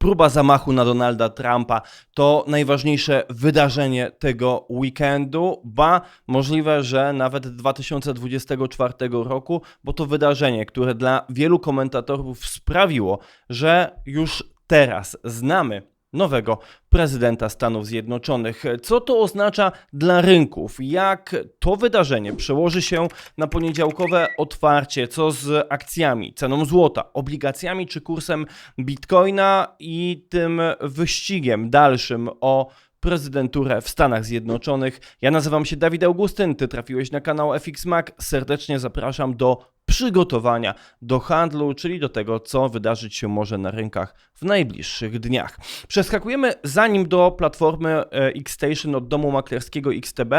próba zamachu na Donalda Trumpa to najważniejsze wydarzenie tego weekendu, ba możliwe, że nawet 2024 roku, bo to wydarzenie, które dla wielu komentatorów sprawiło, że już teraz znamy nowego prezydenta Stanów Zjednoczonych. Co to oznacza dla rynków? Jak to wydarzenie przełoży się na poniedziałkowe otwarcie? Co z akcjami, ceną złota, obligacjami czy kursem bitcoina i tym wyścigiem dalszym o prezydenturę w Stanach Zjednoczonych. Ja nazywam się Dawid Augustyn, ty trafiłeś na kanał FX Mac. Serdecznie zapraszam do przygotowania do handlu, czyli do tego, co wydarzyć się może na rynkach w najbliższych dniach. Przeskakujemy zanim do platformy e, Xstation od domu maklerskiego XTB.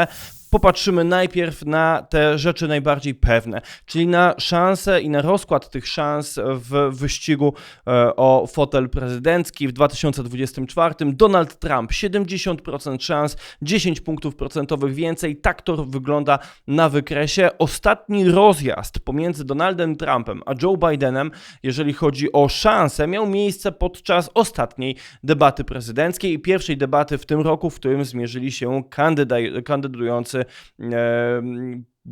Popatrzymy najpierw na te rzeczy najbardziej pewne, czyli na szanse i na rozkład tych szans w wyścigu e, o fotel prezydencki w 2024. Donald Trump 70% szans, 10 punktów procentowych więcej. Tak to wygląda na wykresie. Ostatni rozjazd pomiędzy Donaldem Trumpem a Joe Bidenem, jeżeli chodzi o szanse, miał miejsce podczas ostatniej debaty prezydenckiej i pierwszej debaty w tym roku, w którym zmierzyli się kandydujący e,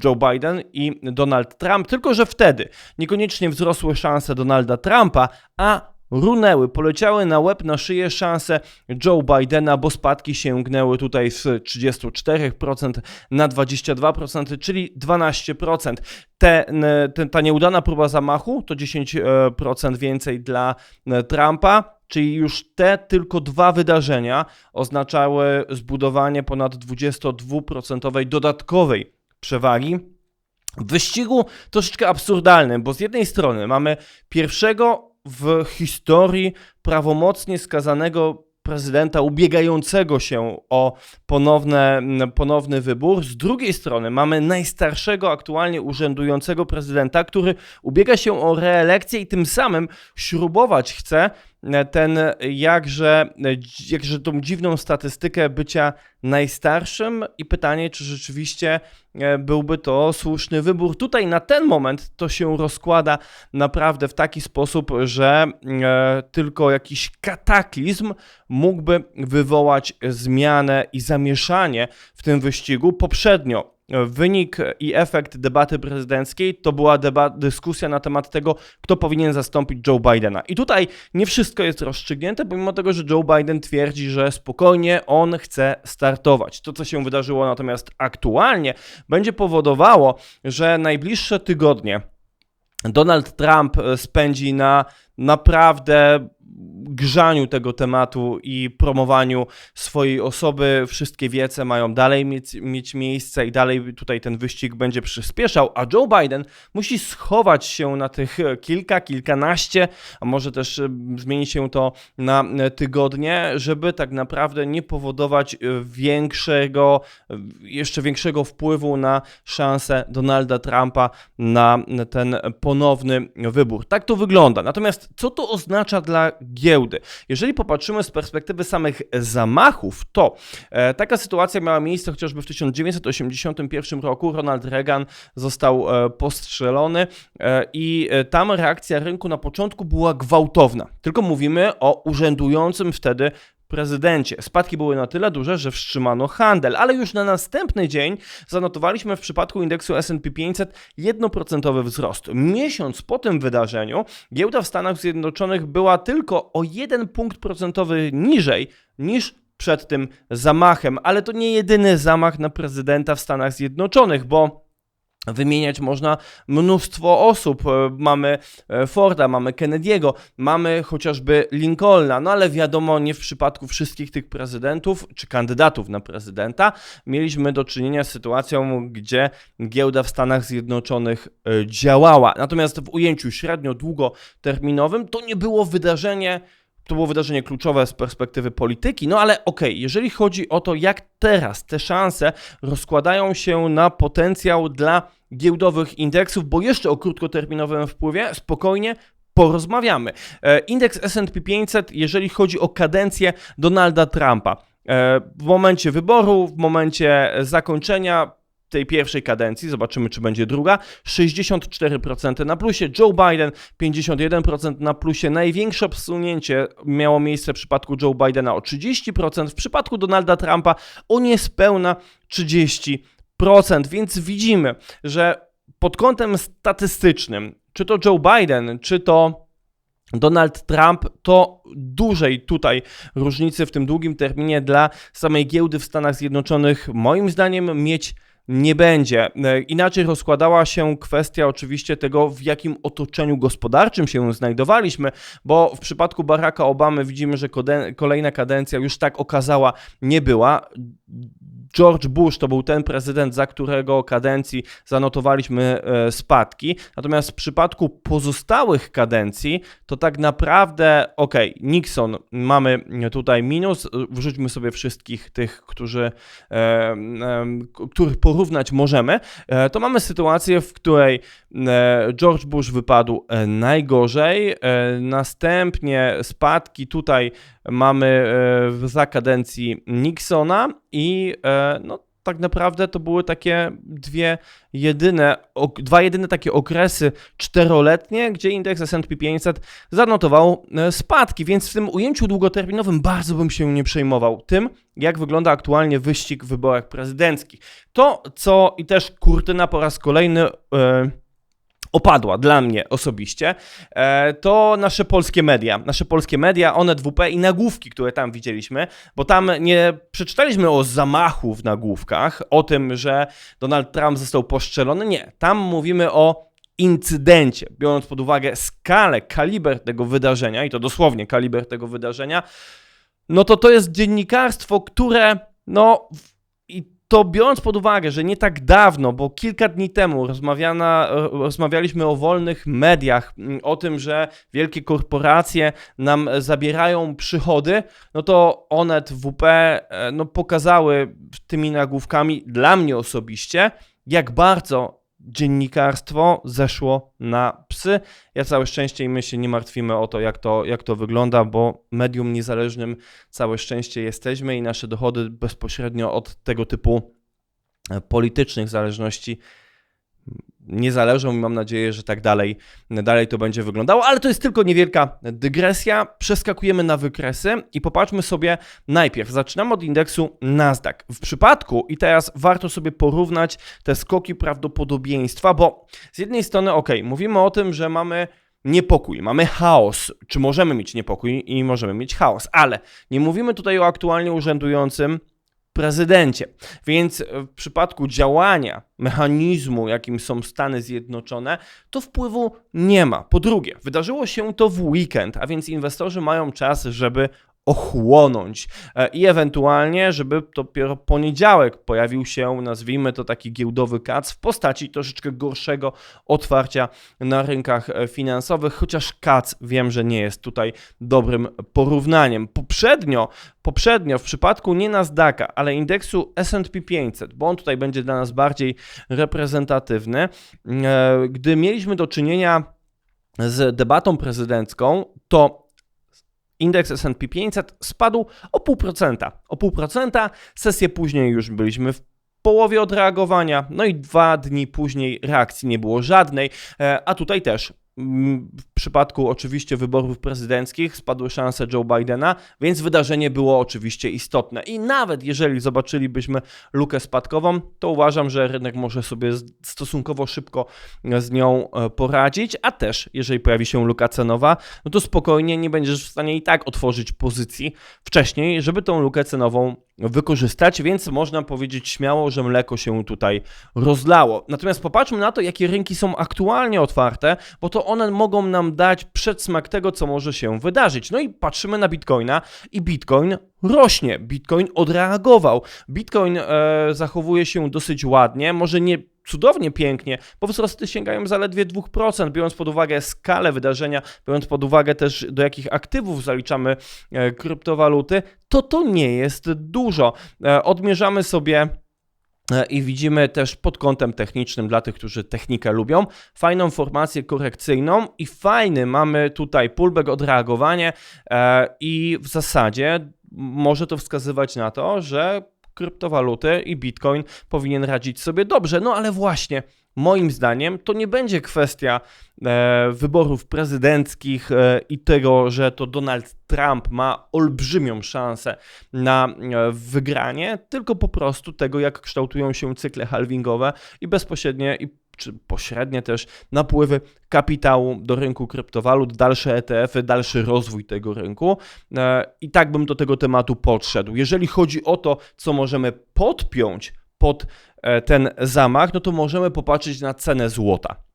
Joe Biden i Donald Trump, tylko że wtedy niekoniecznie wzrosły szanse Donalda Trumpa, a runęły, poleciały na łeb, na szyję szanse Joe Bidena, bo spadki sięgnęły tutaj z 34% na 22%, czyli 12%. Te, te, ta nieudana próba zamachu to 10% więcej dla Trumpa. Czyli już te tylko dwa wydarzenia oznaczały zbudowanie ponad 22% dodatkowej przewagi w wyścigu troszeczkę absurdalnym, bo z jednej strony mamy pierwszego w historii prawomocnie skazanego prezydenta ubiegającego się o ponowne, ponowny wybór. Z drugiej strony mamy najstarszego aktualnie urzędującego prezydenta, który ubiega się o reelekcję i tym samym śrubować chce ten jakże, jakże tą dziwną statystykę bycia najstarszym i pytanie, czy rzeczywiście e, byłby to słuszny wybór. Tutaj na ten moment to się rozkłada naprawdę w taki sposób, że e, tylko jakiś kataklizm mógłby wywołać zmianę i zamieszanie w tym wyścigu. Poprzednio Wynik i efekt debaty prezydenckiej to była dyskusja na temat tego, kto powinien zastąpić Joe Bidena. I tutaj nie wszystko jest rozstrzygnięte, pomimo tego, że Joe Biden twierdzi, że spokojnie on chce startować. To, co się wydarzyło natomiast aktualnie, będzie powodowało, że najbliższe tygodnie Donald Trump spędzi na naprawdę grzaniu tego tematu i promowaniu swojej osoby. Wszystkie wiece mają dalej mieć, mieć miejsce i dalej tutaj ten wyścig będzie przyspieszał, a Joe Biden musi schować się na tych kilka, kilkanaście, a może też e, zmieni się to na e, tygodnie, żeby tak naprawdę nie powodować e, większego, jeszcze większego wpływu na szansę Donalda Trumpa na ten ponowny wybór. Tak to wygląda. Natomiast co to oznacza dla giełdy. Jeżeli popatrzymy z perspektywy samych zamachów, to e, taka sytuacja miała miejsce chociażby w 1981 roku. Ronald Reagan został e, postrzelony e, i tam reakcja rynku na początku była gwałtowna. Tylko mówimy o urzędującym wtedy prezydencie. Spadki były na tyle duże, że wstrzymano handel, ale już na następny dzień zanotowaliśmy w przypadku indeksu S&P 500 1% wzrost. Miesiąc po tym wydarzeniu giełda w Stanach Zjednoczonych była tylko o 1 punkt procentowy niżej niż przed tym zamachem, ale to nie jedyny zamach na prezydenta w Stanach Zjednoczonych, bo Wymieniać można mnóstwo osób. E, mamy e, Forda, mamy Kennedy'ego, mamy chociażby Lincolna, no ale wiadomo, nie w przypadku wszystkich tych prezydentów czy kandydatów na prezydenta mieliśmy do czynienia z sytuacją, gdzie giełda w Stanach Zjednoczonych e, działała. Natomiast w ujęciu średnio-długoterminowym to nie było wydarzenie to było wydarzenie kluczowe z perspektywy polityki, no ale okej, okay, jeżeli chodzi o to, jak teraz te szanse rozkładają się na potencjał dla giełdowych indeksów, bo jeszcze o krótkoterminowym wpływie, spokojnie porozmawiamy. E, indeks S&P 500, jeżeli chodzi o kadencję Donalda Trumpa, e, w momencie wyboru, w momencie zakończenia tej pierwszej kadencji, zobaczymy czy będzie druga, 64% na plusie, Joe Biden 51% na plusie. Największe obsunięcie miało miejsce w przypadku Joe Bidena o 30%, w przypadku Donalda Trumpa o niespełna 30%, więc widzimy, że pod kątem statystycznym, czy to Joe Biden, czy to Donald Trump, to dużej tutaj różnicy w tym długim terminie dla samej giełdy w Stanach Zjednoczonych, moim zdaniem, mieć nie będzie. E, Inaczej rozkładała się kwestia oczywiście tego, w jakim otoczeniu gospodarczym się znajdowaliśmy, bo w przypadku Baracka Obamy widzimy, że kolejna kadencja już tak okazała nie była. George Bush to był ten prezydent, za którego kadencji zanotowaliśmy e, spadki. Natomiast w przypadku pozostałych kadencji, to tak naprawdę, ok, Nixon mamy tutaj minus, wrzućmy sobie wszystkich tych, którzy, e, których porównać możemy, e, to mamy sytuację, w której George Bush wypadł najgorzej, następnie spadki. Tutaj mamy za kadencji Nixona i e, no, tak naprawdę to były takie dwie jedyne, dwa jedyne takie okresy czteroletnie, gdzie indeks S&P 500 zanotował e, spadki, więc w tym ujęciu długoterminowym bardzo bym się nie przejmował tym, jak wygląda aktualnie wyścig w wyborach prezydenckich. To, co i też kurtyna po raz kolejny e, opadła dla mnie osobiście, e, to nasze polskie media. Nasze polskie media, Onet WP i nagłówki, które tam widzieliśmy, bo tam nie przeczytaliśmy o zamachu w nagłówkach, o tym, że Donald Trump został poszczelony. Nie, tam mówimy o incydencie, biorąc pod uwagę skalę, kaliber tego wydarzenia, i to dosłownie kaliber tego wydarzenia, no to to jest dziennikarstwo, które no to biorąc pod uwagę, że nie tak dawno, bo kilka dni temu rozmawiana, rozmawialiśmy o wolnych mediach, mm, o tym, że wielkie korporacje nam zabierają przychody, no to Onet, WP e, no, pokazały tymi nagłówkami dla mnie osobiście, jak bardzo dziennikarstwo zeszło na psy. Ja całe szczęście i my się nie martwimy o to, jak to, jak to wygląda, bo medium niezależnym całe szczęście jesteśmy i nasze dochody bezpośrednio od tego typu politycznych zależności nie zależą i mam nadzieję, że tak dalej, dalej to będzie wyglądało, ale to jest tylko niewielka dygresja. Przeskakujemy na wykresy i popatrzmy sobie najpierw. Zaczynamy od indeksu Nasdaq. W przypadku, i teraz warto sobie porównać te skoki prawdopodobieństwa, bo z jednej strony, ok, mówimy o tym, że mamy niepokój, mamy chaos. Czy możemy mieć niepokój i możemy mieć chaos, ale nie mówimy tutaj o aktualnie urzędującym prezydencie. Więc w przypadku działania mechanizmu, jakim są Stany Zjednoczone, to wpływu nie ma. Po drugie, wydarzyło się to w weekend, a więc inwestorzy mają czas, żeby ochłonąć e, i ewentualnie, żeby dopiero poniedziałek pojawił się, nazwijmy to taki giełdowy kac w postaci troszeczkę gorszego otwarcia na rynkach e, finansowych, chociaż kac wiem, że nie jest tutaj dobrym porównaniem. Poprzednio, poprzednio w przypadku nie Nasdaqa, ale indeksu S&P 500, bo on tutaj będzie dla nas bardziej reprezentatywny, e, gdy mieliśmy do czynienia z debatą prezydencką, to indeks S&P 500 spadł o 0,5%. O 0,5%, sesję później już byliśmy w połowie odreagowania, no i dwa dni później reakcji nie było żadnej, e, a tutaj też w przypadku oczywiście wyborów prezydenckich spadły szanse Joe Bidena, więc wydarzenie było oczywiście istotne. I nawet jeżeli zobaczylibyśmy lukę spadkową, to uważam, że rynek może sobie stosunkowo szybko z nią e, poradzić, a też jeżeli pojawi się luka cenowa, no to spokojnie nie będziesz w stanie i tak otworzyć pozycji wcześniej, żeby tą lukę cenową wykorzystać, więc można powiedzieć śmiało, że mleko się tutaj rozlało. Natomiast popatrzmy na to, jakie rynki są aktualnie otwarte, bo to one mogą nam dać przedsmak tego, co może się wydarzyć. No i patrzymy na Bitcoina i Bitcoin rośnie. Bitcoin odreagował. Bitcoin e, zachowuje się dosyć ładnie, może nie cudownie pięknie, bo wzrosty sięgają zaledwie 2%, biorąc pod uwagę skalę wydarzenia, biorąc pod uwagę też do jakich aktywów zaliczamy e, kryptowaluty, to to nie jest dużo. E, odmierzamy sobie i widzimy też pod kątem technicznym dla tych, którzy technikę lubią, fajną formację korekcyjną i fajny mamy tutaj pullback, odreagowanie i w zasadzie może to wskazywać na to, że kryptowaluty i Bitcoin powinien radzić sobie dobrze. No ale właśnie, moim zdaniem to nie będzie kwestia e, wyborów prezydenckich e, i tego, że to Donald Trump ma olbrzymią szansę na e, wygranie, tylko po prostu tego, jak kształtują się cykle halvingowe i bezpośrednie i czy pośrednie też napływy kapitału do rynku kryptowalut, dalsze ETF-y, dalszy rozwój tego rynku. I tak bym do tego tematu podszedł. Jeżeli chodzi o to, co możemy podpiąć pod ten zamach, no to możemy popatrzeć na cenę złota.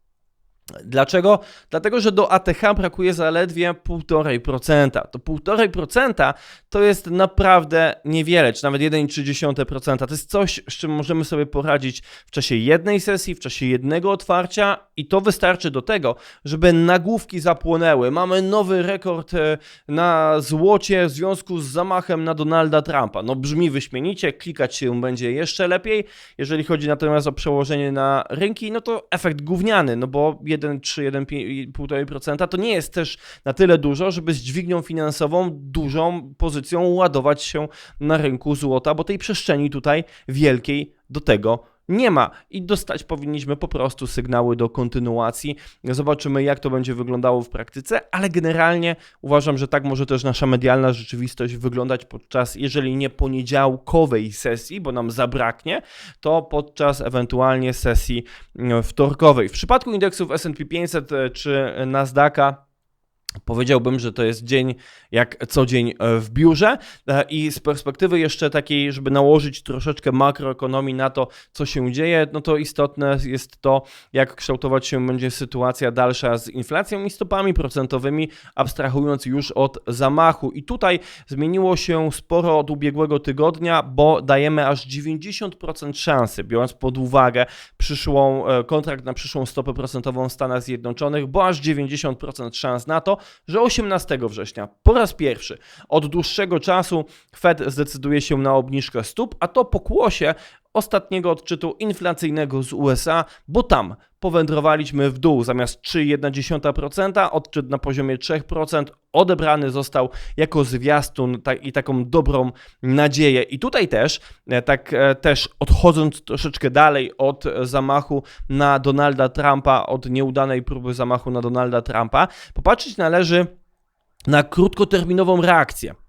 Dlaczego? Dlatego, że do ATH brakuje zaledwie 1,5%. To 1,5% to jest naprawdę niewiele, czy nawet 1,3%. To jest coś, z czym możemy sobie poradzić w czasie jednej sesji, w czasie jednego otwarcia i to wystarczy do tego, żeby nagłówki zapłonęły. Mamy nowy rekord e, na złocie w związku z zamachem na Donalda Trumpa. No brzmi wyśmienicie, klikać się będzie jeszcze lepiej. Jeżeli chodzi natomiast o przełożenie na rynki, no to efekt gówniany, no bo 1,3, 1,5% to nie jest też na tyle dużo, żeby z dźwignią finansową dużą pozycją ładować się na rynku złota, bo tej przestrzeni tutaj wielkiej do tego nie ma i dostać powinniśmy po prostu sygnały do kontynuacji. Zobaczymy, jak to będzie wyglądało w praktyce, ale generalnie uważam, że tak może też nasza medialna rzeczywistość wyglądać podczas, jeżeli nie poniedziałkowej sesji, bo nam zabraknie, to podczas ewentualnie sesji mm, wtorkowej. W przypadku indeksów SP 500 e, czy Nasdaqa, Powiedziałbym, że to jest dzień jak co dzień e, w biurze e, i z perspektywy jeszcze takiej, żeby nałożyć troszeczkę makroekonomii na to, co się dzieje, no to istotne jest to, jak kształtować się będzie sytuacja dalsza z inflacją i stopami procentowymi, abstrahując już od zamachu. I tutaj zmieniło się sporo od ubiegłego tygodnia, bo dajemy aż 90% szansy, biorąc pod uwagę przyszłą e, kontrakt na przyszłą stopę procentową w Stanach Zjednoczonych, bo aż 90% szans na to, że 18 września po raz pierwszy od dłuższego czasu Fed zdecyduje się na obniżkę stóp, a to pokłosie ostatniego odczytu inflacyjnego z USA, bo tam powędrowaliśmy w dół zamiast 3,1%, odczyt na poziomie 3% odebrany został jako zwiastun i taką dobrą nadzieję. I tutaj też, e, tak e, też odchodząc troszeczkę dalej od zamachu na Donalda Trumpa, od nieudanej próby zamachu na Donalda Trumpa, popatrzeć należy na krótkoterminową reakcję.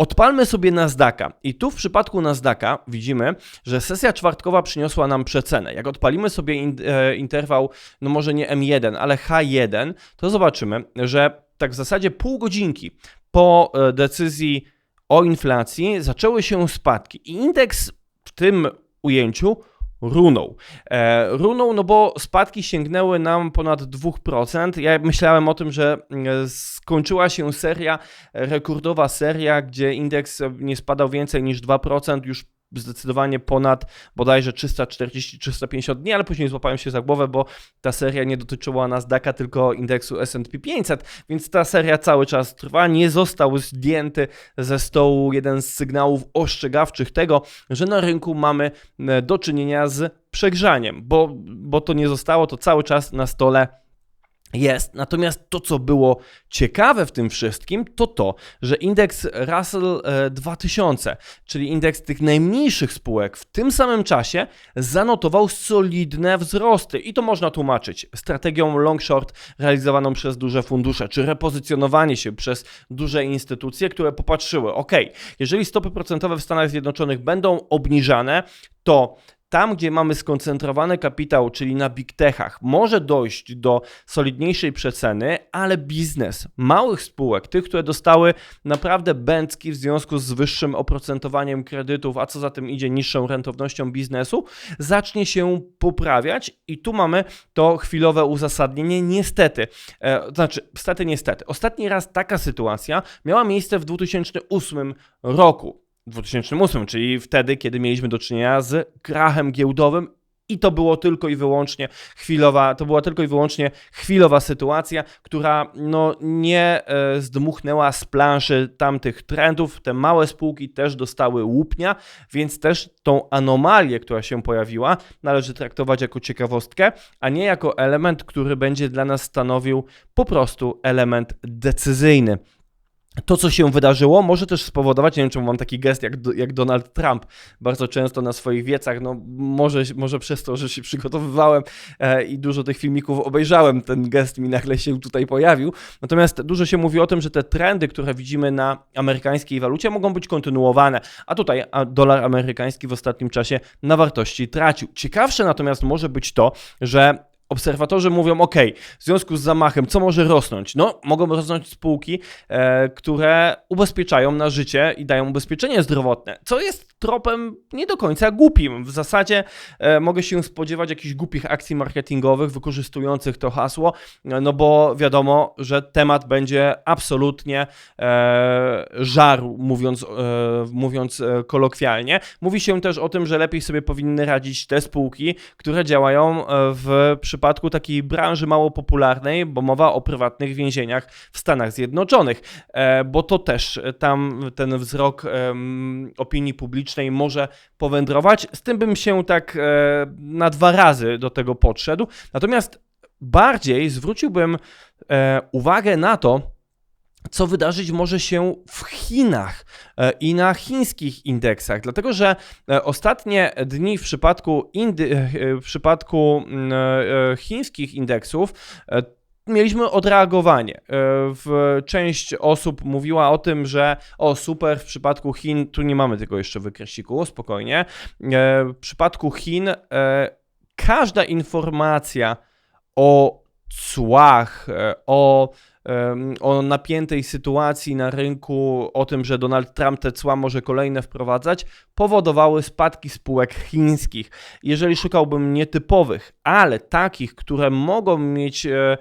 Odpalmy sobie Nasdaqa i tu w przypadku Nasdaqa widzimy, że sesja czwartkowa przyniosła nam przecenę. Jak odpalimy sobie in, e, interwał, no może nie M1, ale H1, to zobaczymy, że tak w zasadzie pół godzinki po e, decyzji o inflacji zaczęły się spadki i indeks w tym ujęciu runął. E, no bo spadki sięgnęły nam ponad 2%. Ja myślałem o tym, że e, skończyła się seria, rekordowa seria, gdzie indeks nie spadał więcej niż 2% już zdecydowanie ponad bodajże 340-350 dni, ale później złapałem się za głowę, bo ta seria nie dotyczyła Nasdaqa, tylko indeksu S&P 500, więc ta seria cały czas trwa. Nie został zdjęty ze stołu jeden z sygnałów ostrzegawczych tego, że na rynku mamy e, do czynienia z przegrzaniem, bo, bo to nie zostało, to cały czas na stole jest. Natomiast to, co było ciekawe w tym wszystkim, to to, że indeks Russell 2000, e, czyli indeks tych najmniejszych spółek, w tym samym czasie zanotował solidne wzrosty. I to można tłumaczyć strategią long short realizowaną przez duże fundusze, czy repozycjonowanie się przez duże instytucje, które popatrzyły, ok, jeżeli stopy procentowe w Stanach Zjednoczonych będą obniżane, to tam, gdzie mamy skoncentrowany kapitał, czyli na big techach, może dojść do solidniejszej przeceny, ale biznes małych spółek, tych, które dostały naprawdę bęcki w związku z wyższym oprocentowaniem kredytów, a co za tym idzie niższą rentownością biznesu, zacznie się poprawiać i tu mamy to chwilowe uzasadnienie. Niestety, e, znaczy, stety niestety. Ostatni raz taka sytuacja miała miejsce w 2008 roku. 2008, czyli wtedy, kiedy mieliśmy do czynienia z krachem giełdowym i to było tylko i wyłącznie chwilowa, to była tylko i wyłącznie chwilowa sytuacja, która no, nie e, zdmuchnęła z planszy tamtych trendów. Te małe spółki też dostały łupnia, więc też tą anomalię, która się pojawiła, należy traktować jako ciekawostkę, a nie jako element, który będzie dla nas stanowił po prostu element decyzyjny. To, co się wydarzyło, może też spowodować, nie wiem, czemu mam taki gest jak, jak Donald Trump, bardzo często na swoich wiecach, no może, może przez to, że się przygotowywałem e, i dużo tych filmików obejrzałem, ten gest mi nagle się tutaj pojawił. Natomiast dużo się mówi o tym, że te trendy, które widzimy na amerykańskiej walucie mogą być kontynuowane, a tutaj a dolar amerykański w ostatnim czasie na wartości tracił. Ciekawsze natomiast może być to, że obserwatorzy mówią, OK, w związku z zamachem, co może rosnąć? No, mogą rosnąć spółki, e, które ubezpieczają na życie i dają ubezpieczenie zdrowotne, co jest tropem nie do końca głupim. W zasadzie e, mogę się spodziewać jakichś głupich akcji marketingowych wykorzystujących to hasło, no bo wiadomo, że temat będzie absolutnie e, żarł, mówiąc, e, mówiąc e, kolokwialnie. Mówi się też o tym, że lepiej sobie powinny radzić te spółki, które działają e, w przypadku takiej branży mało popularnej, bo mowa o prywatnych więzieniach w Stanach Zjednoczonych, e, bo to też tam ten wzrok opinii publicznej może powędrować. Z tym bym się tak e, na dwa razy do tego podszedł. Natomiast bardziej zwróciłbym e, uwagę na to, co wydarzyć może się w Chinach e, i na chińskich indeksach, dlatego że ostatnie dni w przypadku, indy, w przypadku chińskich indeksów mieliśmy odreagowanie. E, w część osób mówiła o tym, że o super, w przypadku Chin, tu nie mamy tego jeszcze wykreśliku, spokojnie. E, w przypadku Chin e, każda informacja o cłach, o o napiętej sytuacji na rynku, o tym, że Donald Trump te cła może kolejne wprowadzać, powodowały spadki spółek chińskich. Jeżeli szukałbym nietypowych, ale takich, które mogą mieć e,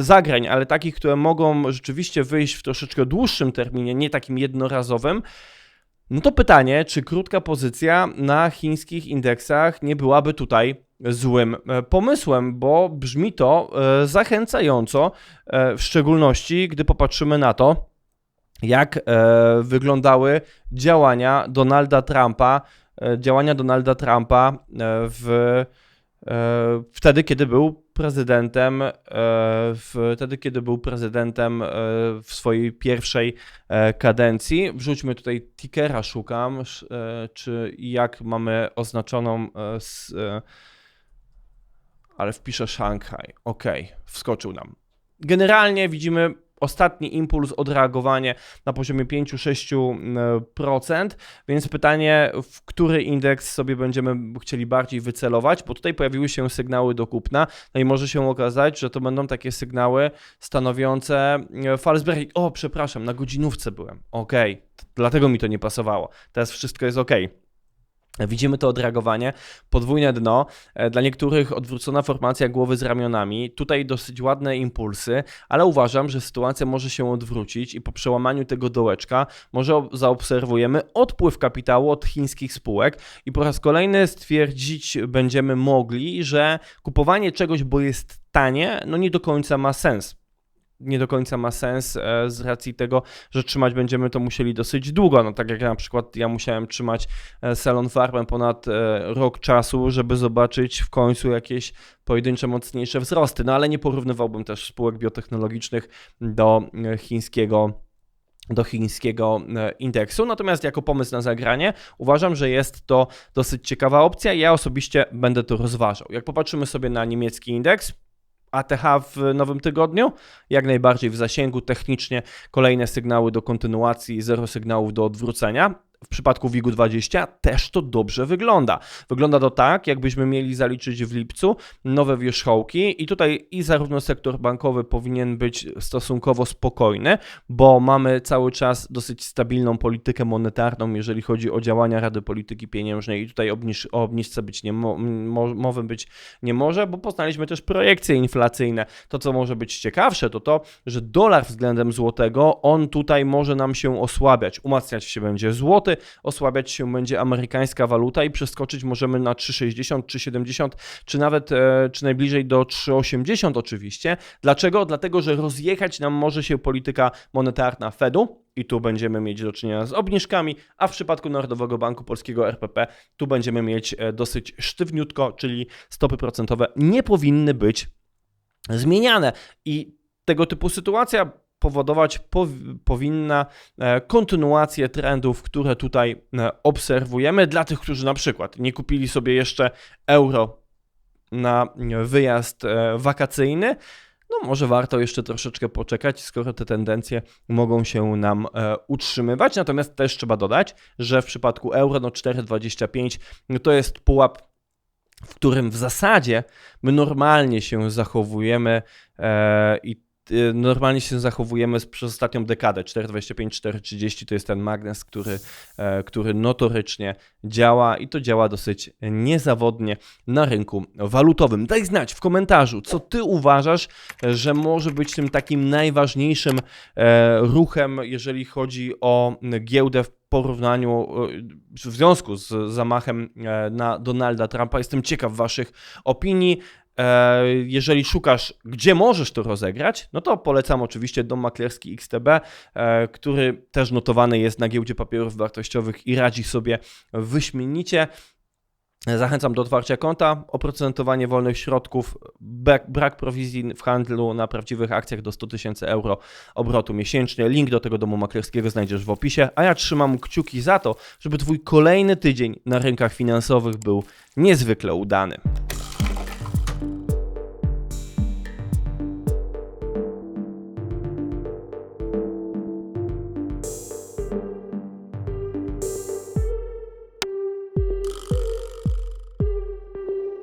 zagrań, ale takich, które mogą rzeczywiście wyjść w troszeczkę dłuższym terminie, nie takim jednorazowym, no to pytanie, czy krótka pozycja na chińskich indeksach nie byłaby tutaj złym e, pomysłem, bo brzmi to e, zachęcająco, e, w szczególności gdy popatrzymy na to, jak wyglądały działania Donalda Trumpa, działania Donalda Trumpa w, wtedy, kiedy był prezydentem, wtedy, kiedy był prezydentem w swojej pierwszej kadencji. Wrzućmy tutaj tickera, szukam, czy jak mamy oznaczoną ale wpiszę Szanghaj. Ok, wskoczył nam. Generalnie widzimy ostatni impuls, odreagowanie na poziomie 5-6%, więc pytanie, w który indeks sobie będziemy chcieli bardziej wycelować, bo tutaj pojawiły się sygnały do kupna, no i może się okazać, że to będą takie sygnały stanowiące e, false. O, przepraszam, na godzinówce byłem. Ok, dlatego mi to nie pasowało. Teraz wszystko jest ok. Widzimy to odreagowanie, podwójne dno, e, dla niektórych odwrócona formacja głowy z ramionami, tutaj dosyć ładne impulsy, ale uważam, że sytuacja może się odwrócić i po przełamaniu tego dołeczka może zaobserwujemy odpływ kapitału od chińskich spółek. I po raz kolejny stwierdzić będziemy mogli, że kupowanie czegoś, bo jest tanie, no nie do końca ma sens nie do końca ma sens e, z racji tego, że trzymać będziemy to musieli dosyć długo. No tak jak na przykład ja musiałem trzymać e, Salon Farmę ponad e, rok czasu, żeby zobaczyć w końcu jakieś pojedyncze, mocniejsze wzrosty. No ale nie porównywałbym też spółek biotechnologicznych do chińskiego do chińskiego indeksu. Natomiast jako pomysł na zagranie uważam, że jest to dosyć ciekawa opcja. Ja osobiście będę to rozważał. Jak popatrzymy sobie na niemiecki indeks, ATH w nowym tygodniu, jak najbardziej w zasięgu. Technicznie kolejne sygnały do kontynuacji, zero sygnałów do odwrócenia w przypadku WIG-20 też to dobrze wygląda. Wygląda to tak, jakbyśmy mieli zaliczyć w lipcu nowe wierzchołki i tutaj i zarówno sektor bankowy powinien być stosunkowo spokojny, bo mamy cały czas dosyć stabilną politykę monetarną, jeżeli chodzi o działania Rady Polityki Pieniężnej i tutaj obniż, o obniżce być nie mo, mowy być nie może, bo poznaliśmy też projekcje inflacyjne. To, co może być ciekawsze, to to, że dolar względem złotego, on tutaj może nam się osłabiać, umacniać się będzie złoty, osłabiać się będzie amerykańska waluta i przeskoczyć możemy na 3,60, 3,70 czy nawet e, czy najbliżej do 3,80 oczywiście. Dlaczego? Dlatego, że rozjechać nam może się polityka monetarna Fedu, i tu będziemy mieć do czynienia z obniżkami, a w przypadku Narodowego Banku Polskiego RPP tu będziemy mieć e, dosyć sztywniutko, czyli stopy procentowe nie powinny być zmieniane. I tego typu sytuacja powodować pow- powinna e, kontynuację trendów, które tutaj e, obserwujemy. Dla tych, którzy na przykład nie kupili sobie jeszcze euro na e, wyjazd wakacyjny, no może warto jeszcze troszeczkę poczekać, skoro te tendencje mogą się nam utrzymywać. Natomiast też trzeba dodać, że w przypadku euro no 4,25 no to jest pułap, w którym w zasadzie my normalnie się zachowujemy i normalnie się zachowujemy przez ostatnią dekadę. 4,25, 4,30 to jest ten magnes, który, e, który notorycznie działa i to działa dosyć niezawodnie na rynku walutowym. Daj znać w komentarzu, co ty uważasz, że może być tym takim najważniejszym e, ruchem, jeżeli chodzi o giełdę w porównaniu, e, w związku z zamachem na Donalda Trumpa. Jestem ciekaw waszych opinii. E, Jeżeli szukasz, gdzie możesz to rozegrać, no to polecam oczywiście dom maklerski XTB, e, który też notowany jest na giełdzie papierów wartościowych i radzi sobie wyśmienicie. Zachęcam do otwarcia konta, oprocentowanie wolnych środków, brak, prowizji w handlu na prawdziwych akcjach do 100 tysięcy euro obrotu miesięcznie. Link do tego domu maklerskiego znajdziesz w opisie, a ja trzymam kciuki za to, żeby Twój kolejny tydzień na rynkach finansowych był niezwykle udany.